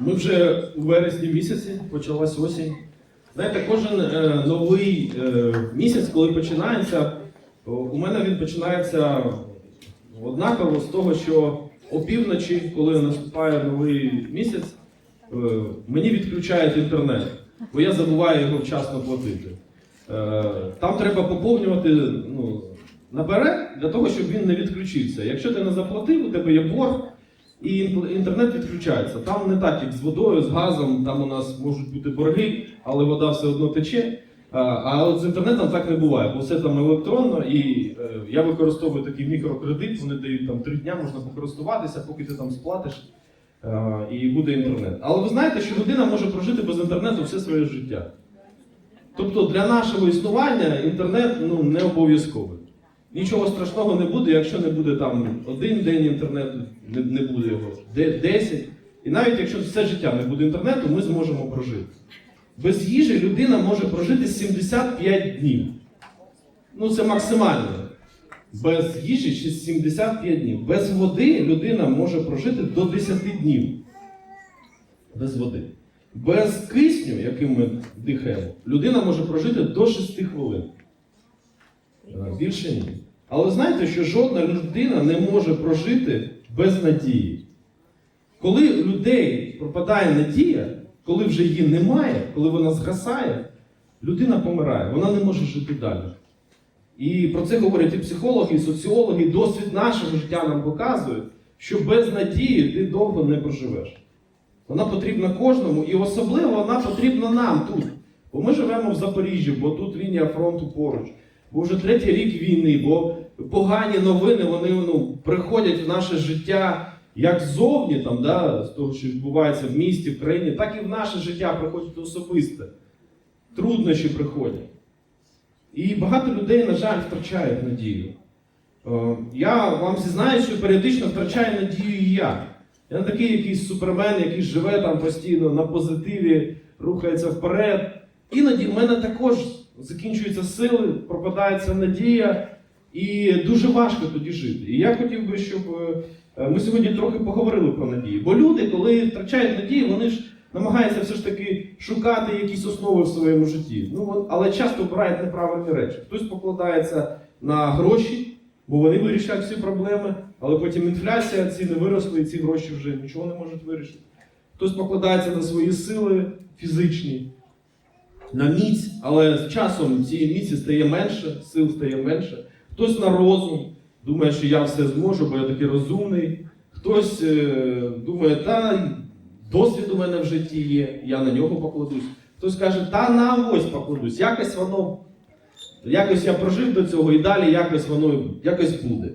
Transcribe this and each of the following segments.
Ми вже у вересні місяці, почалась осінь. Знаєте, кожен е, новий е, місяць, коли починається, у мене він починається однаково з того, що опівночі, коли наступає новий місяць, е, мені відключають інтернет, бо я забуваю його вчасно платити. Е, там треба поповнювати ну, наперед для того, щоб він не відключився. Якщо ти не заплатив, у тебе є борг, і інт- інтернет відключається. Там не так, як з водою, з газом, там у нас можуть бути борги, але вода все одно тече. А, от з інтернетом так не буває, бо все там електронно, і е, я використовую такий мікрокредит, вони дають там три дня, можна покористуватися, поки ти там сплатиш, е, і буде інтернет. Але ви знаєте, що людина може прожити без інтернету все своє життя. Тобто для нашого існування інтернет ну, не обов'язковий. Нічого страшного не буде, якщо не буде там один день інтернету, не, не буде його, де 10. І навіть якщо все життя не буде інтернету, ми зможемо прожити. Без їжі людина може прожити 75 днів. Ну це максимально. Без їжі 75 днів. Без води людина може прожити до 10 днів. Без води. Без кисню, яким ми дихаємо, людина може прожити до 6 хвилин. Е, Більше ні. Але знаєте, що жодна людина не може прожити без надії. Коли людей пропадає надія, коли вже її немає, коли вона згасає, людина помирає, вона не може жити далі. І про це говорять і психологи, і соціологи, і досвід нашого життя нам показує, що без надії ти довго не проживеш. Вона потрібна кожному, і особливо вона потрібна нам тут. Бо ми живемо в Запоріжжі, бо тут лінія фронту поруч. Вже третій рік війни, бо погані новини вони ну, приходять в наше життя як ззовні, там, да, з того, що відбувається в місті, в країні, так і в наше життя приходять особисте. Труднощі приходять. І багато людей, на жаль, втрачають надію. Е, Я вам зізнаю, що періодично втрачаю надію і я. Я не такий якийсь супермен, який живе там постійно на позитиві, рухається вперед. Іноді в мене також закінчуються сили, пропадається надія, і дуже важко тоді жити. І я хотів би, щоб е, ми сьогодні трохи поговорили про надію. Бо люди, коли втрачають надію, вони ж намагаються все ж таки шукати якісь основи в своєму житті. Ну, але часто обирають неправильні речі. Хтось покладається на гроші, бо вони вирішать всі проблеми, але потім інфляція, ціни виросли, і ці гроші вже нічого не можуть вирішити. Хтось покладається на свої сили фізичні, на міць, але з часом цієї міці стає менше, сил стає менше. Хтось на розум, думає, що я все зможу, бо я такий розумний. Хтось е, думає, та досвід у мене в житті є, я на нього покладусь. Хтось каже, та на ось покладусь, якось воно, якось я прожив до цього і далі якось воно якось буде.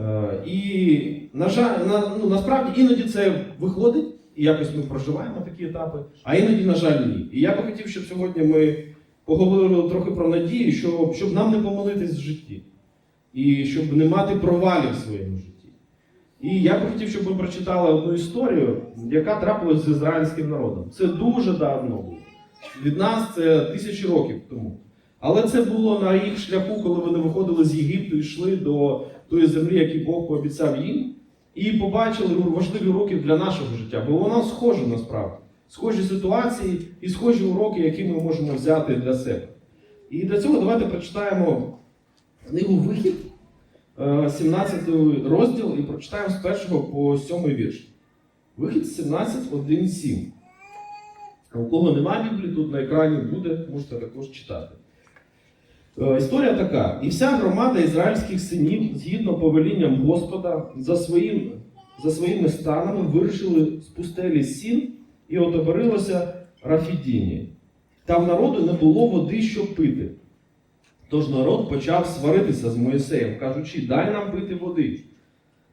Е, і на жаль, на, ну, насправді іноді це виходить, і якось ми проживаємо такі етапи, а іноді, на жаль, ні. І я би хотів, щоб сьогодні ми поговорили трохи про надію, щоб, щоб нам не помилитись в житті, і щоб не мати провалів в своєму житті. І я би хотів, щоб ви прочитали одну історію, яка трапилася з ізраїльським народом. Це дуже давно було. Від нас це тисячі років тому. Але це було на їх шляху, коли вони виходили з Єгипту і йшли до тої землі, яку Бог пообіцяв їм, і побачили важливі уроки для нашого життя, бо воно схоже насправді. Схожі ситуації і схожі уроки, які ми можемо взяти для себе. І для цього давайте прочитаємо книгу Вихід, е, 17 розділ, і прочитаємо з 1 по 7 вірш. Вихід 17, 1, 7. У кого немає Біблії, тут на екрані буде, можете також читати. Е, Історія така: і вся громада ізраїльських синів, згідно повелінням Господа, за, своїм, за своїми станами вирішили з пустелі сін і отоборилося Рафідіні. Там народу не було води, щоб пити. Тож народ почав сваритися з Моїсеєм, кажучи, дай нам пити води.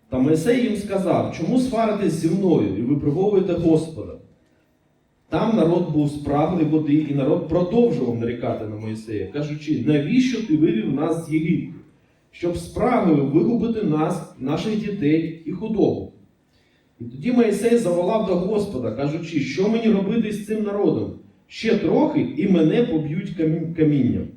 Та Моїсей їм сказав, чому сваритесь зі мною і випробовуєте Господа? Там народ був спраглий води, і народ продовжував нарікати на Моїсея, кажучи, навіщо ти вивів нас з Єгипту, щоб спрагою вигубити нас, наших дітей і худобу. І тоді Моїсей заволав до Господа, кажучи, що мені робити з цим народом? Ще трохи, і мене поб'ють камінням.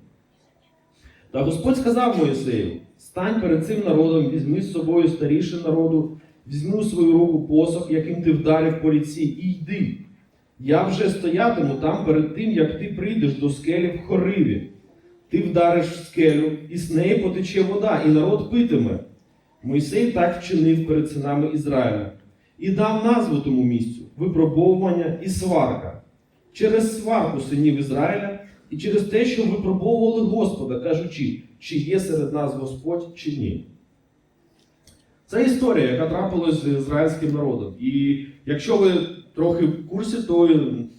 Та Господь сказав Моїсею: стань перед цим народом, візьми з собою старішин народу візьми свою руку посох, яким ти вдарив по ріці, і йди. Я вже стоятиму там перед тим, як ти прийдеш до скелі в Хориві. Ти вдариш в скелю, і з неї потече вода, і народ питиме. Мойсей так вчинив перед синами Ізраїля і дав назву тому місцю випробовування і сварка через сварку синів Ізраїля і через те, що випробовували Господа, кажучи, чи є серед нас Господь, чи ні. Це історія, яка трапилась з ізраїльським народом. І якщо ви трохи в курсі, то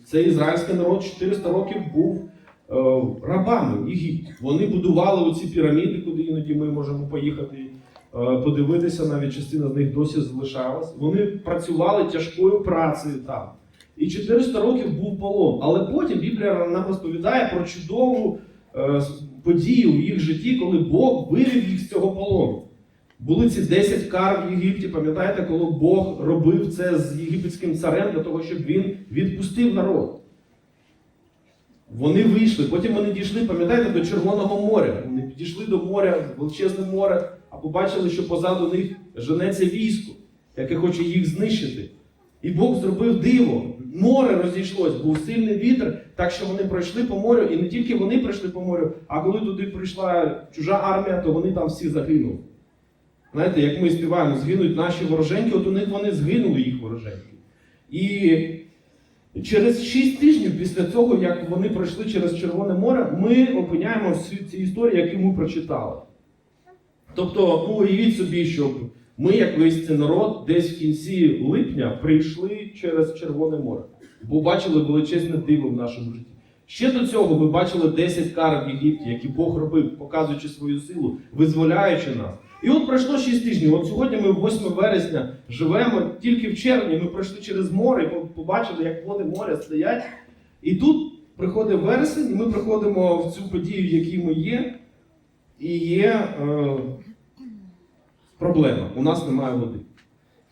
цей ізраїльський народ 400 років був е, рабами в Єгипті. Вони будували оці піраміди, куди іноді ми можемо поїхати е, подивитися, навіть частина з них досі залишалась. Вони працювали тяжкою працею там. І 400 років був полон. Але потім Біблія нам розповідає про чудову е, подію в їх житті, коли Бог вивів їх з цього полону. Були ці 10 кар в Єгипті, пам'ятаєте, коли Бог робив це з єгипетським царем для того, щоб він відпустив народ. Вони вийшли, потім вони дійшли, пам'ятаєте, до Червоного моря. Вони підійшли до моря, величезне море, а побачили, що позаду них женеться військо, яке хоче їх знищити. І Бог зробив диво. Море розійшлось, був сильний вітер, так що вони пройшли по морю, і не тільки вони пройшли по морю, а коли туди прийшла чужа армія, то вони там всі загинули. Знаєте, як ми співаємо, згинуть наші вороженьки, от у них вони згинули їх вороженьки. І через 6 тижнів після того, як вони пройшли через Червоне море, ми опиняємо всі ці історії, які ми прочитали. Тобто, ну уявіть собі, щоб ми, як весь цей народ, десь в кінці липня прийшли через Червоне море, бо бачили величезне диво в нашому житті. Ще до цього ми бачили 10 кар в Єгипті, які Бог робив, показуючи свою силу, визволяючи нас. І от пройшло 6 тижнів. От сьогодні ми 8 вересня живемо, тільки в червні ми пройшли через море і побачили, як води моря стоять. І тут приходить вересень, і ми приходимо в цю подію, в якій ми є, і є е, проблема. У нас немає води.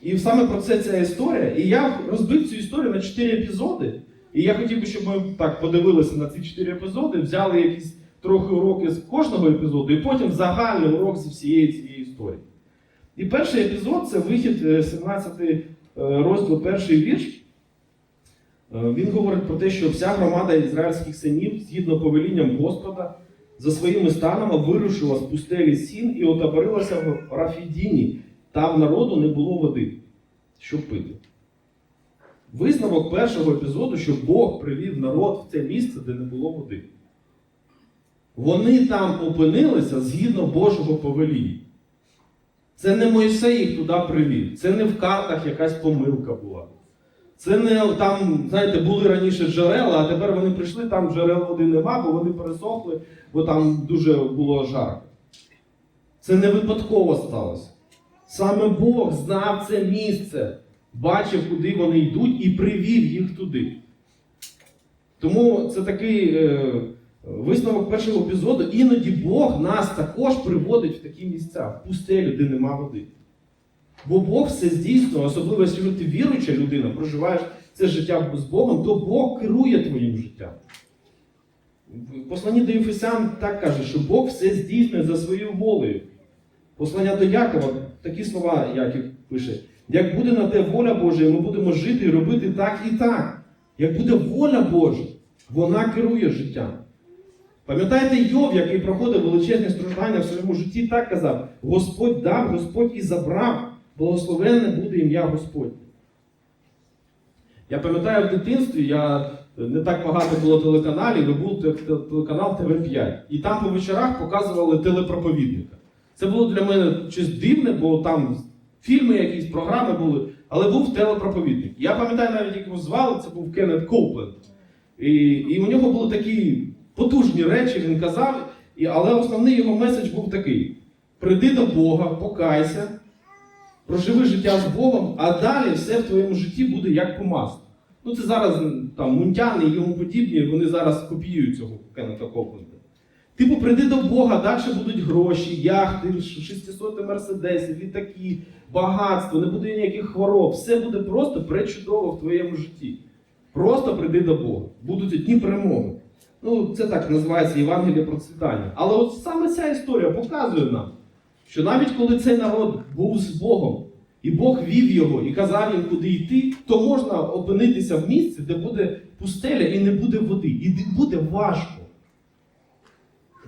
І саме про це ця історія. І я розбив цю історію на 4 епізоди. І я хотів би, щоб ми так подивилися на ці 4 епізоди, взяли якісь трохи уроки з кожного епізоду, і потім загальний урок з всієї цієї історії. І перший епізод це вихід е, 17 е, розділ, перший вірш. Е, Він говорить про те, що вся громада ізраїльських синів, згідно повелінням Господа, за своїми станами вирушила з пустелі сін і отаборилася в Рафідіні. Там народу не було води, щоб пити. Висновок першого епізоду, що Бог привів народ в це місце, де не було води. Вони там опинилися згідно Божого повеління. Це не Мойсей їх туди привів. Це не в картах якась помилка була. Це не там, знаєте, були раніше джерела, а тепер вони прийшли, там джерел води нема, бо вони пересохли, бо там дуже було жарко. Це не випадково сталося. Саме Бог знав це місце, бачив, куди вони йдуть, і привів їх туди. Тому це такий е, висновок першого епізоду. Іноді Бог нас також приводить в такі місця, в пустелю, де нема води. Бо Бог все здійснює, особливо якщо ти віруюча людина, проживаєш це життя з Богом, то Бог керує твоїм життям. В посланні до Єфесян так каже, що Бог все здійснює за своєю волею. Послання до Якова, такі слова Яків пише: як буде на те воля Божа, ми будемо жити і робити так і так. Як буде воля Божа, вона керує життям. Пам'ятаєте Йов, який проходив величезні страждання в своєму житті, так казав: Господь дав, Господь і забрав, благословенне буде ім'я Господнє. Я пам'ятаю в дитинстві, я не так багато було телеканалів, і був те- те- телеканал ТВ5. І там по вечорах показували телепроповідника. Це було для мене щось дивне, бо там фільми, якісь програми були, але був телепроповідник. Я пам'ятаю навіть, як його звали, це був Кеннет Коупленд. І, і у нього були такі потужні речі, він казав, але основний його меседж був такий: прийди до Бога, покайся, проживи життя з Богом, а далі все в твоєму житті буде як по маслу. Ну, це зараз там мунтяни і йому подібні, вони зараз копіюють цього Кеннета Копленда. Типу, прийди до Бога, далі будуть гроші, яхти, 600 мерседеси, літаки, багатство, не буде ніяких хвороб. Все буде просто пречудово в твоєму житті. Просто прийди до Бога. Будуть одні перемоги. Ну, це так називається Євангеліє процвітання. Але от саме ця історія показує нам, що навіть коли цей народ був з Богом, і Бог вів його і казав їм, куди йти, то можна опинитися в місці, де буде пустеля і не буде води. І де буде важко.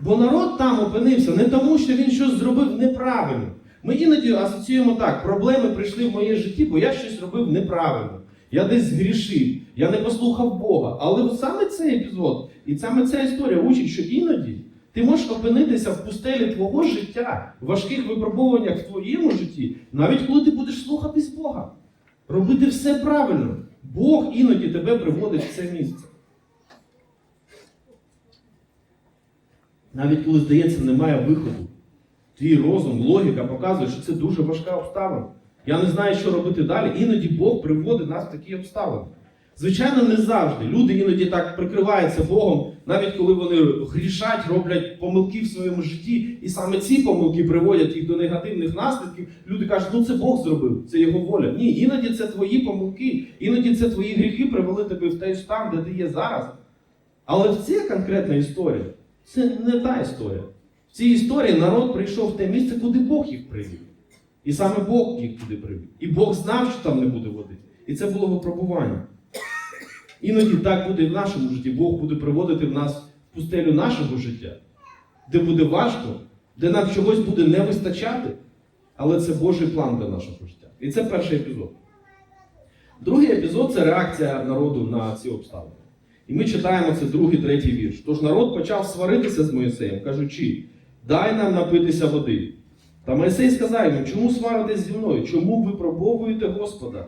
Бо народ там опинився не тому, що він щось зробив неправильно. Ми іноді асоціюємо так: проблеми прийшли в моє житті, бо я щось робив неправильно. Я десь згрішив, я не послухав Бога. Але саме цей епізод і саме ця історія учить, що іноді ти можеш опинитися в пустелі твого життя, в важких випробуваннях в твоєму житті, навіть коли ти будеш слухатись Бога, робити все правильно. Бог іноді тебе приводить в це місце. Навіть коли здається, немає виходу. Твій розум, логіка показує, що це дуже важка обставина. Я не знаю, що робити далі. Іноді Бог приводить нас в такі обставини. Звичайно, не завжди. Люди іноді так прикриваються Богом, навіть коли вони грішать, роблять помилки в своєму житті, і саме ці помилки приводять їх до негативних наслідків. Люди кажуть, ну це Бог зробив, це його воля. Ні, іноді це твої помилки, іноді це твої гріхи привели тебе в той стан, де ти є зараз. Але в цій конкретна історія це не та історія. В цій історії народ прийшов в те місце, куди Бог їх привів. І саме Бог їх туди привів. І Бог знав, що там не буде води. І це було випробування. Іноді так буде і в нашому житті. Бог буде приводити в нас в пустелю нашого життя, де буде важко, де нам чогось буде не вистачати, але це Божий план для нашого життя. І це перший епізод. Другий епізод це реакція народу на ці обставини. І ми читаємо це другий, третій вірш. Тож народ почав сваритися з Моїсеєм, кажучи: дай нам напитися води. Та Моїсей сказав йому, чому сваритесь зі мною? Чому ви пробовуєте Господа?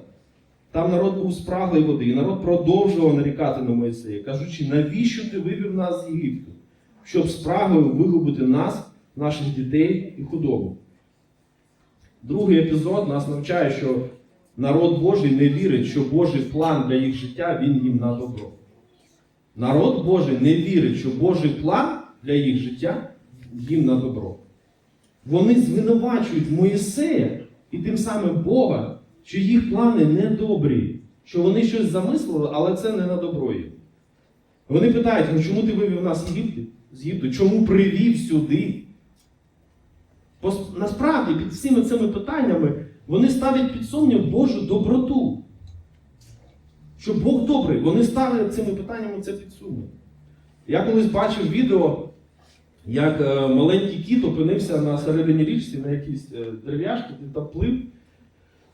Там народ був спраглий води, і народ продовжував нарікати на Моїсея, кажучи, навіщо ти вивів нас з Єгипту, щоб спрагою вигубити нас, наших дітей і худобу. Другий епізод нас навчає, що народ Божий не вірить, що Божий план для їх життя він їм на добро. Народ Божий не вірить, що Божий план для їх життя їм на добро. Вони звинувачують Моїсея і тим самим Бога, що їх плани недобрі, що вони щось замислили, але це не на добро їм. Вони питають, ну чому ти вивів нас з Єгипту? Чому привів сюди? Насправді під всіми цими питаннями вони ставлять під сумнів Божу доброту. Що Бог добрий, вони ставлять цими питаннями це під сумнів. Я колись бачив відео, як е, маленький кіт опинився на середині річці на якійсь е, дерев'яшці, він там плив,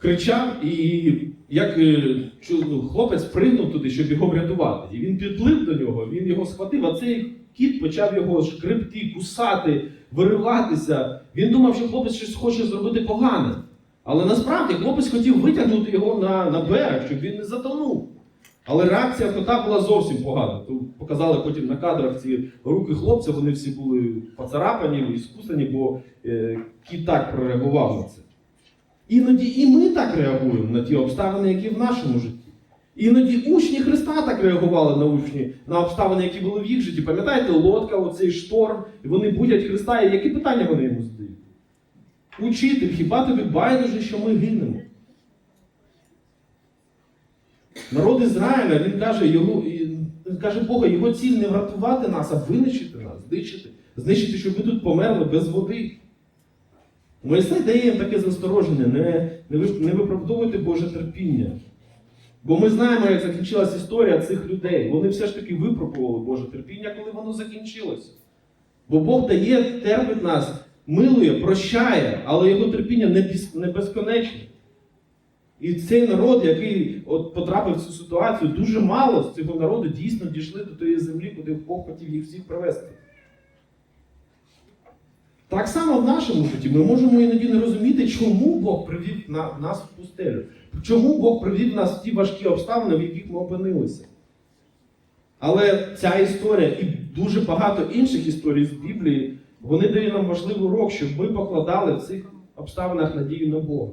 кричав, і як е, ну, хлопець пригнув туди, щоб його врятувати. І він підплив до нього, він його схватив, а цей кіт почав його шкребти, кусати, вириватися. Він думав, що хлопець щось хоче зробити погане. Але насправді хлопець хотів витягнути його на, на берег, щоб він не затонув. Але реакція кота була зовсім погана. То показали потім на кадрах ці руки хлопця, вони всі були поцарапані і скусані, бо е, кіт так прореагував на це. Іноді і ми так реагуємо на ті обставини, які в нашому житті. Іноді учні Христа так реагували на учні, на обставини, які були в їх житті. Пам'ятаєте, лодка, оцей шторм, і вони будять Христа, і які питання вони йому задають? Учитель, хіба тобі байдуже, що ми гинемо? Народ Ізраїля, він каже, його, він каже Бога, його ціль не врятувати нас, а винищити нас, знищити, знищити, щоб ми тут померли без води. Моїсей дає їм таке застороження, не, не, виправдовуйте Боже терпіння. Бо ми знаємо, як закінчилась історія цих людей. Вони все ж таки випробували Боже терпіння, коли воно закінчилося. Бо Бог дає, терпить нас, милує, прощає, але його терпіння не, безконечне. І цей народ, який от потрапив в цю ситуацію, дуже мало з цього народу дійсно дійшли до тої землі, куди Бог хотів їх всіх привести. Так само в нашому житті ми можемо іноді не розуміти, чому Бог привів на, нас в пустелю. Чому Бог привів нас в ті важкі обставини, в яких ми опинилися. Але ця історія і дуже багато інших історій з Біблії, вони дають нам важливий урок, щоб ми покладали в цих обставинах надію на Бога.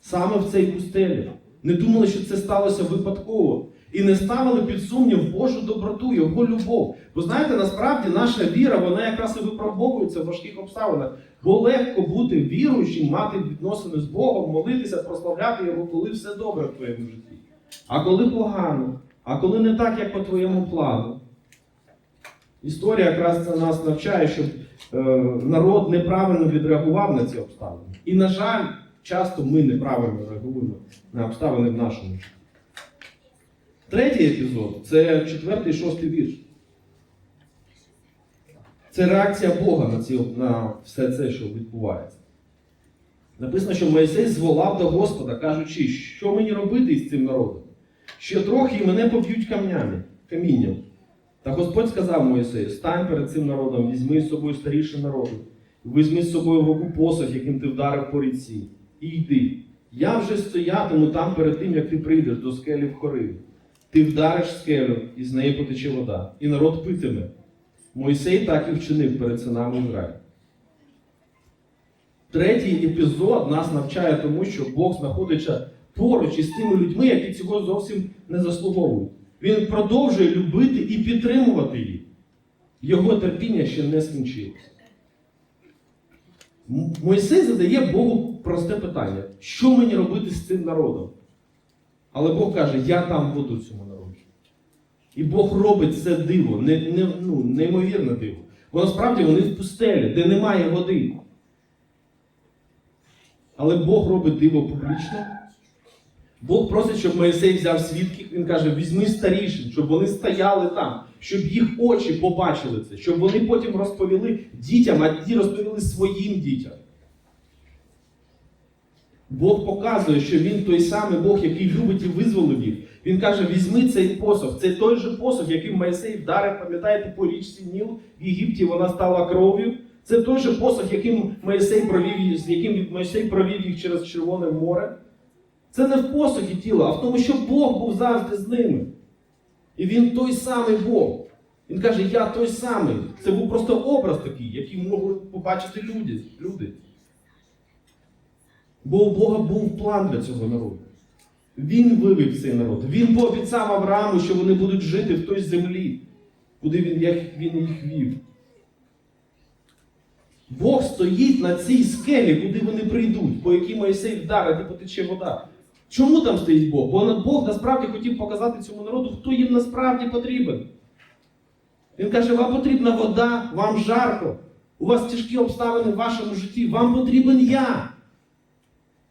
Саме в цій пустелі. Не думали, що це сталося випадково. І не ставили під сумнів Божу доброту, Його любов. Бо знаєте, насправді наша віра, вона якраз і випробовується в важких обставинах. Бо легко бути віруючим, мати відносини з Богом, молитися, прославляти Його, коли все добре в твоєму житті. А коли погано, а коли не так, як по твоєму плану. Історія якраз це нас навчає, щоб е, народ неправильно відреагував на ці обставини. І, на жаль, часто ми неправильно реагуємо на обставини в нашому житті. Третій епізод це четвертий шостий вірш. Це реакція Бога на, ці, на все це, що відбувається. Написано, що Моїсей зволав до Господа, кажучи, що мені робити із цим народом? Ще трохи і мене поб'ють камнями, камінням. Та Господь сказав Моїсею, стань перед цим народом, візьми з собою старіше народу, візьми з собою в руку посох, яким ти вдарив по ріці, і йди. Я вже стоятиму там перед тим, як ти прийдеш до скелі в Хориві. Ти вдариш скелю, і з неї потече вода, і народ питиме. Мойсей так і вчинив перед синами Ізраїля. Третій епізод нас навчає тому, що Бог знаходиться поруч із тими людьми, які цього зовсім не заслуговують. Він продовжує любити і підтримувати їх. Його терпіння ще не скінчилося. Мойсей задає Богу просте питання: що мені робити з цим народом? Але Бог каже, я там буду цьому народу. І Бог робить це диво, не, не, ну, неймовірне диво. Бо насправді вони в пустелі, де немає води. Але Бог робить диво публічно. Бог просить, щоб Моїсей взяв свідків, він каже, візьми старішин, щоб вони стояли там, щоб їх очі побачили це, щоб вони потім розповіли дітям, а ті розповіли своїм дітям. Бог показує, що він той самий Бог, який любить і визволив їх. Він каже: візьми цей посох. Це той же посох, яким Моїсей вдарив, пам'ятаєте, по річці Ніл в Єгипті вона стала кров'ю. Це той же посох, яким Моїсей провів, з яким Моїсей провів їх через Червоне море. Це не в посохі тіла, а в тому, що Бог був завжди з ними. І він той самий Бог. Він каже, я той самий. Це був просто образ такий, який могли побачити люди. люди. Бо у Бога був план для цього народу. Він вивів цей народ. Він пообіцяв Аврааму, що вони будуть жити в той землі, куди він, як він їх вів. Бог стоїть на цій скелі, куди вони прийдуть, по якій Моїсей вдарить і потече вода. Чому там стоїть Бог? Бо Бог насправді хотів показати цьому народу, хто їм насправді потрібен. Він каже, вам потрібна вода, вам жарко, у вас тяжкі обставини в вашому житті, вам потрібен я.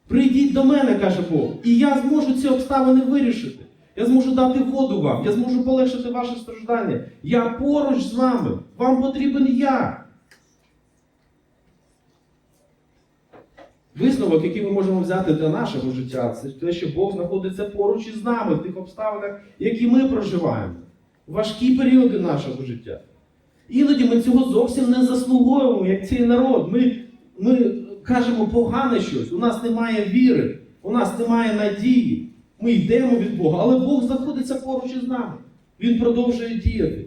Прийдіть до мене, каже Бог, і я зможу ці обставини вирішити. Я зможу дати воду вам, я зможу полегшити ваше страждання. Я поруч з вами. Вам потрібен я. Висновок, який ми можемо взяти для нашого життя, це те, що Бог знаходиться поруч із нами в тих обставинах, які ми проживаємо. Важкі періоди нашого життя. Іноді ми цього зовсім не заслуговуємо, як цей народ. Ми, ми кажемо погане щось, у нас немає віри, у нас немає надії. Ми йдемо від Бога, але Бог знаходиться поруч із нами. Він продовжує діяти,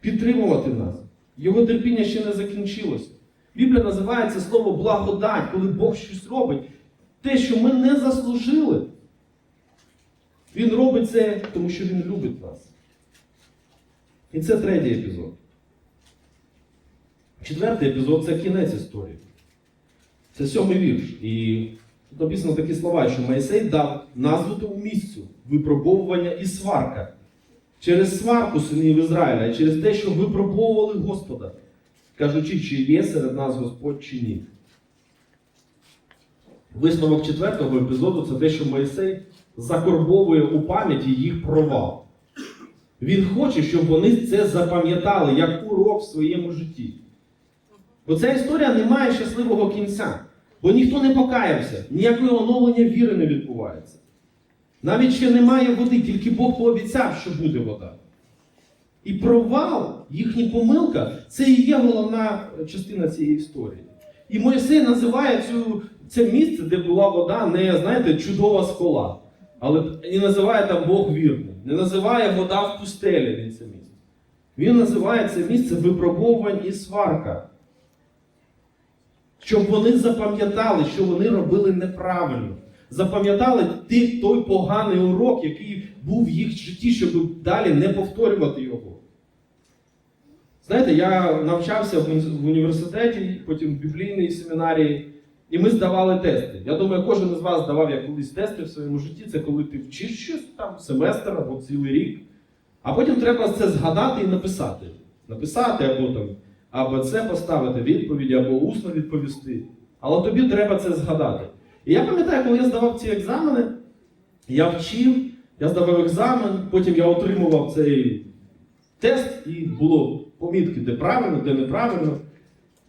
підтримувати нас. Його терпіння ще не закінчилося. Біблія називає це слово благодать, коли Бог щось робить. Те, що ми не заслужили. Він робить це, тому що Він любить нас. І це третій епізод. Четвертий епізод це кінець історії. Це сьомий вірш. І тут написано такі слова, що Моїсей дав назву тому місцю випробовування і сварка. Через сварку синів Ізраїля, і через те, що випробовували Господа, кажучи, чи є серед нас Господь чи ні. Висновок четвертого епізоду це те, що Моїсей закорбовує у пам'яті їх провал. Він хоче, щоб вони це запам'ятали як урок в своєму житті. Бо ця історія не має щасливого кінця, бо ніхто не покаявся, ніякого оновлення віри не відбувається. Навіть ще немає води, тільки Бог пообіцяв, що буде вода. І провал, їхня помилка, це і є головна частина цієї історії. І Моїсей називає цю, це місце, де була вода, не, знаєте, чудова скала. Але не називає там Бог вірний. Не називає вода в пустелі він це місце. Він називає це місце випробовувань і сварка. Щоб вони запам'ятали, що вони робили неправильно. Запам'ятали той поганий урок, який був в їх житті, щоб далі не повторювати його. Знаєте, я навчався в університеті, потім в біблійній семінарії, і ми здавали тести. Я думаю, кожен із вас здавав як колись тести в своєму житті. Це коли ти вчиш щось там семестр або цілий рік. А потім треба це згадати і написати. Написати або там, або це поставити відповіді, або усно відповісти. Але тобі треба це згадати. І я пам'ятаю, коли я здавав ці екзамени, я вчив, я здавав екзамен, потім я отримував цей тест, і було помітки, де правильно, де неправильно.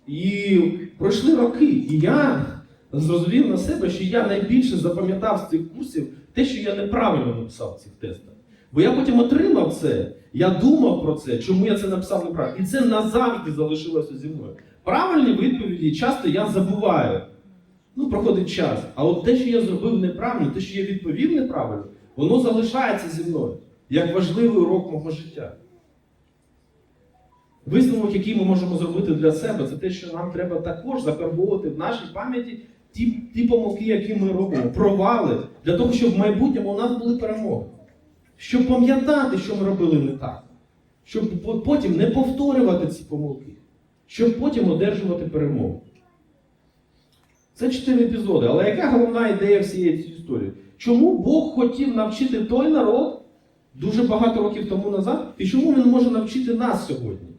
І пройшли роки, і я зрозумів на себе, що я найбільше запам'ятав з цих курсів те, що я неправильно написав в цих тестах. Бо я потім отримав це, я думав про це, чому я це написав неправильно. І це назавжди залишилося зі мною. Правильні відповіді часто я забуваю. Ну, проходить час. А от те, що я зробив неправильно, те, що я відповів неправильно, воно залишається зі мною як важливий урок мого життя. Висновок, який ми можемо зробити для себе, це те, що нам треба також закарбовувати в нашій пам'яті ті, ті помилки, які ми робимо, провали, для того, щоб в майбутньому у нас були перемоги. Щоб пам'ятати, що ми робили не так. Щоб потім не повторювати ці помилки, щоб потім одержувати перемогу. Це чотири епізоди. Але яка головна ідея всієї цієї історії? Чому Бог хотів навчити той народ дуже багато років тому назад, і чому він може навчити нас сьогодні?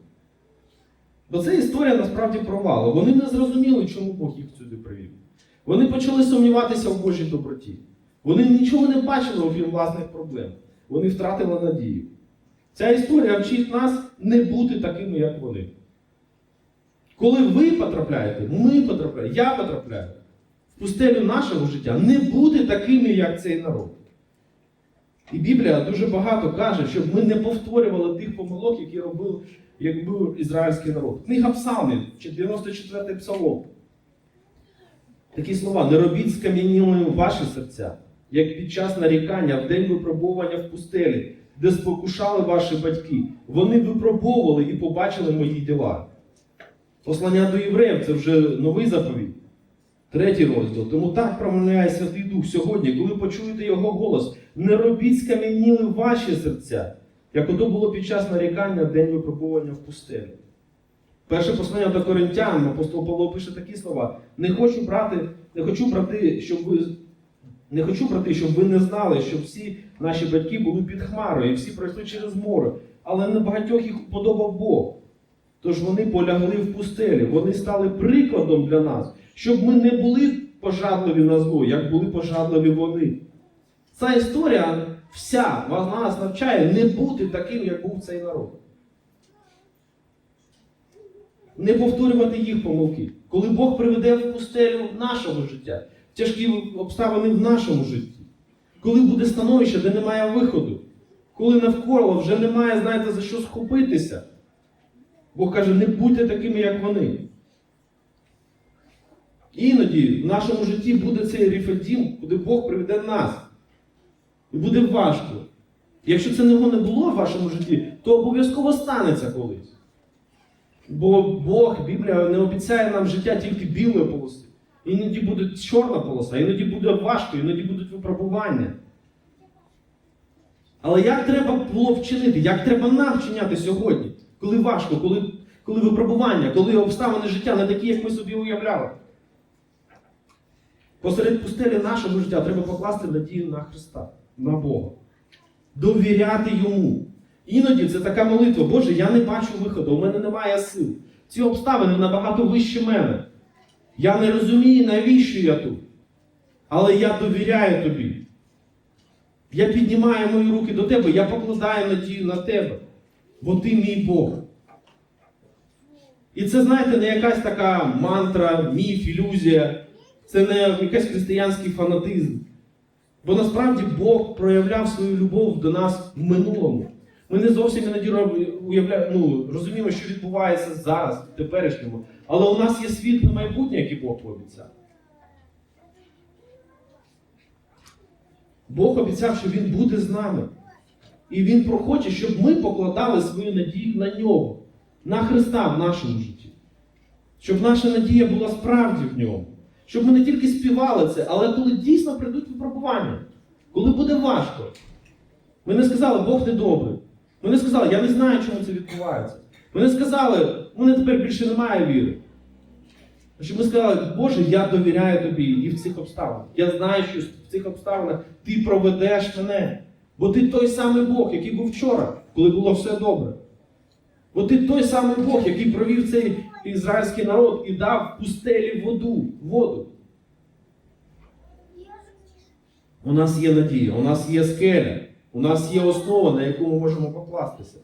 Бо це історія насправді провалу. Вони не зрозуміли, чому Бог їх сюди привів. Вони почали сумніватися в Божій доброті. Вони нічого не бачили, окрім власних проблем. Вони втратили надію. Ця історія вчить нас не бути такими, як вони. Коли ви потрапляєте, ми потрапляємо, я потрапляю в пустелю нашого життя, не бути такими, як цей народ. І Біблія дуже багато каже, щоб ми не повторювали тих помилок, які робив, як був ізраїльський народ. Книга Псалмів, 94 псалом. Такі слова: не робіть скам'янілими ваші серця, як під час нарікання в день випробування в пустелі, де спокушали ваші батьки. Вони випробовували і побачили мої діла. Послання до євреїв це вже новий заповідь. Третій розділ. Тому так промовляє Святий Дух сьогодні, коли почуєте його голос, не робіть скам'яніли ваші серця, як ото було під час нарікання в день випробування в пустелі. Перше послання до Коринтян, апостол Павло пише такі слова: не хочу брати, не хочу брати, щоб ви. Не хочу брати, щоб ви не знали, що всі наші батьки були під хмарою, і всі пройшли через море, але не багатьох їх подобав Бог. Тож вони полягли в пустелі, вони стали прикладом для нас, щоб ми не були пожадливі на зло, як були пожадливі вони. Ця історія вся нас навчає не бути таким, як був цей народ. Не повторювати їх помилки. Коли Бог приведе в пустелю нашого життя, тяжкі обставини в нашому житті, коли буде становище, де немає виходу, коли навколо вже немає, знаєте, за що схопитися. Бог каже, не будьте такими, як вони. Іноді в нашому житті буде цей ріфедім, куди Бог приведе нас. І буде важко. Якщо це не було в вашому житті, то обов'язково станеться колись. Бо Бог, Біблія не обіцяє нам життя тільки білої полоси. Іноді буде чорна полоса, іноді буде важко, іноді будуть випробування. Але як треба було вчинити? Як треба нам вчиняти сьогодні, коли важко, коли, коли випробування, коли обставини життя не такі, як ми собі уявляли? Посеред пустелі нашого життя треба покласти надію на Христа, на Бога. Довіряти Йому. Іноді це така молитва, Боже, я не бачу виходу, у мене немає сил. Ці обставини набагато вище мене. Я не розумію, навіщо я тут. Але я довіряю тобі. Я піднімаю мої руки до тебе, я покладаю надію на тебе, бо ти мій Бог. І це, знаєте, не якась така мантра, міф, ілюзія, це не якийсь християнський фанатизм. Бо насправді Бог проявляв свою любов до нас в минулому. Ми не зовсім іноді уявляємо, ну, розуміємо, що відбувається зараз, в теперішньому. Але у нас є світле майбутнє, яке Бог пообіцяв. Бог обіцяв, що Він буде з нами. І Він прохоче, щоб ми покладали свою надію на нього, на Христа в нашому житті. Щоб наша надія була справді в ньому. Щоб ми не тільки співали це, але коли дійсно прийдуть випробування, коли буде важко. Ми не сказали, Бог не добрий. Не сказали, я не знаю, чому це відбувається. Не сказали, у мене тепер більше немає віри. Щоб ми сказали, Боже, я довіряю тобі і в цих обставинах. Я знаю, що в цих обставинах ти проведеш мене. Бо ти той самий Бог, який був вчора, коли було все добре. Бо ти той самий Бог, який провів цей ізраїльський народ і дав пустелі воду. воду. У нас є надія, у нас є скеля, у нас є основа, на яку ми можемо покластися.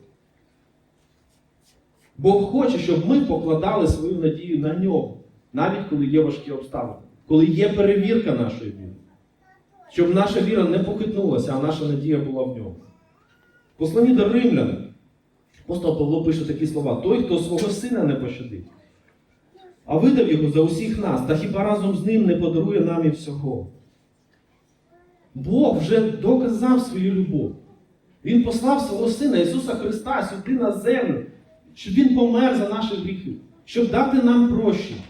Бог хоче, щоб ми покладали свою надію на нього, навіть коли є важкі обставини, коли є перевірка нашої віри. Щоб наша віра не похитнулася, а наша надія була в ньому. В Посланні до римлян апостол Павло пише такі слова: той, хто свого сина не пощадив, а видав його за усіх нас, та хіба разом з ним не подарує нам і всього. Бог вже доказав свою любов. Він послав свого Сина Ісуса Христа сюди на землю, щоб Він помер за наші гріхи, щоб дати нам прощення.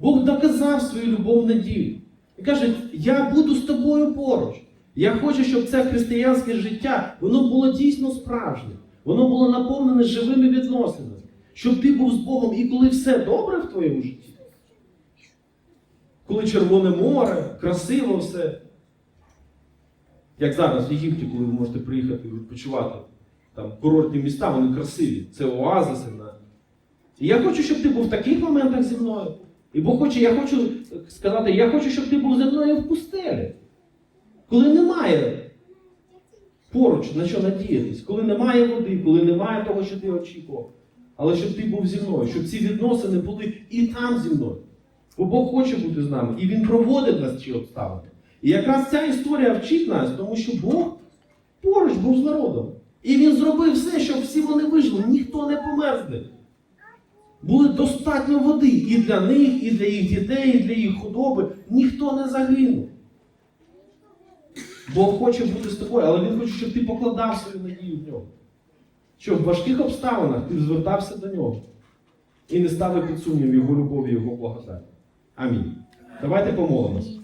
Бог доказав свою любов надію. І каже, я буду з тобою поруч. Я хочу, щоб це християнське життя воно було дійсно справжнє. Воно було наповнене живими відносинами. Щоб ти був з Богом і коли все добре в твоєму житті. Коли Червоне море, красиво все. Як зараз в Єгипті, коли ви можете приїхати відпочивати. Там курортні міста, вони красиві. Це оазиси. І я хочу, щоб ти був в таких моментах зі мною. І Бог хоче, я хочу сказати, я хочу, щоб ти був зі мною в пустелі. Коли немає поруч на що надіятись, коли немає води, коли немає того, що ти очікував. Але щоб ти був зі мною, щоб ці відносини були і там зі мною. Бо Бог хоче бути з нами, і Він проводить нас ці обставини. І якраз ця історія вчить нас, тому що Бог поруч був з народом. І він зробив все, щоб всі вони вижили, ніхто не помер з. Було достатньо води і для них, і для їх дітей, і для їх худоби. Ніхто не загинув. Бог хоче бути з тобою, але Він хоче, щоб ти покладав свою надію в нього. Щоб в важких обставинах ти звертався до нього і не ставив під сумнів його любові, його благодать. Амінь. Давайте помолимось.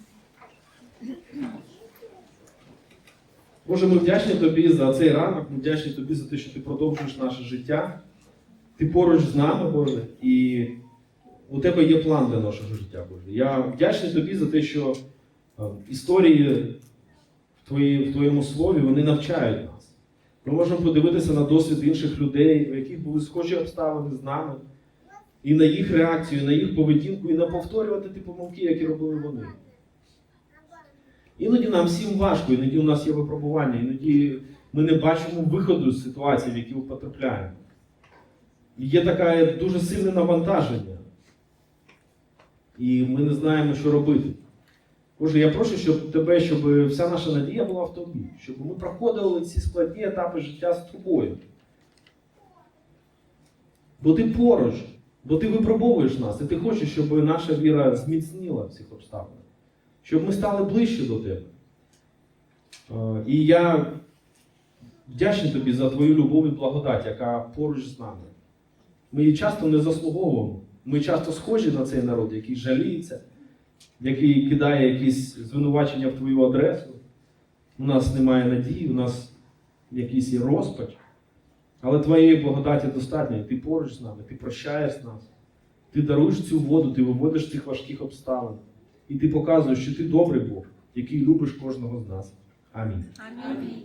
Боже, ми вдячні тобі за цей ранок, ми вдячні тобі за те, що ти продовжуєш наше життя. Ти поруч з нами, Боже, і у тебе є план для нашого життя, Боже. Я вдячний тобі за те, що е, історії в, твої, в твоєму слові вони навчають нас. Ми можемо подивитися на досвід інших людей, у яких були схожі обставини з нами, і на їх реакцію, і на їх поведінку, і не повторювати ті помилки, які робили вони. Іноді нам всім важко, іноді у нас є випробування, іноді ми не бачимо виходу з ситуації, в які ми потрапляємо. Є таке дуже сильне навантаження. І ми не знаємо, що робити. Боже, я прошу щоб тебе, щоб вся наша надія була в тобі, щоб ми проходили ці складні етапи життя з тобою. Бо ти поруч, бо ти випробовуєш нас, і ти хочеш, щоб наша віра зміцніла в цих обставинах, щоб ми стали ближче до тебе. І я вдячний тобі за твою любов і благодать, яка поруч з нами. Ми її часто не заслуговуємо. Ми часто схожі на цей народ, який жаліється, який кидає якісь звинувачення в твою адресу. У нас немає надії, у нас якийсь є розпач. Але твоєї благодаті достатньо, і ти поруч з нами, ти прощаєш нас, ти даруєш цю воду, ти виводиш з цих важких обставин. І ти показуєш, що ти добрий Бог, який любиш кожного з нас. Амінь. Амінь.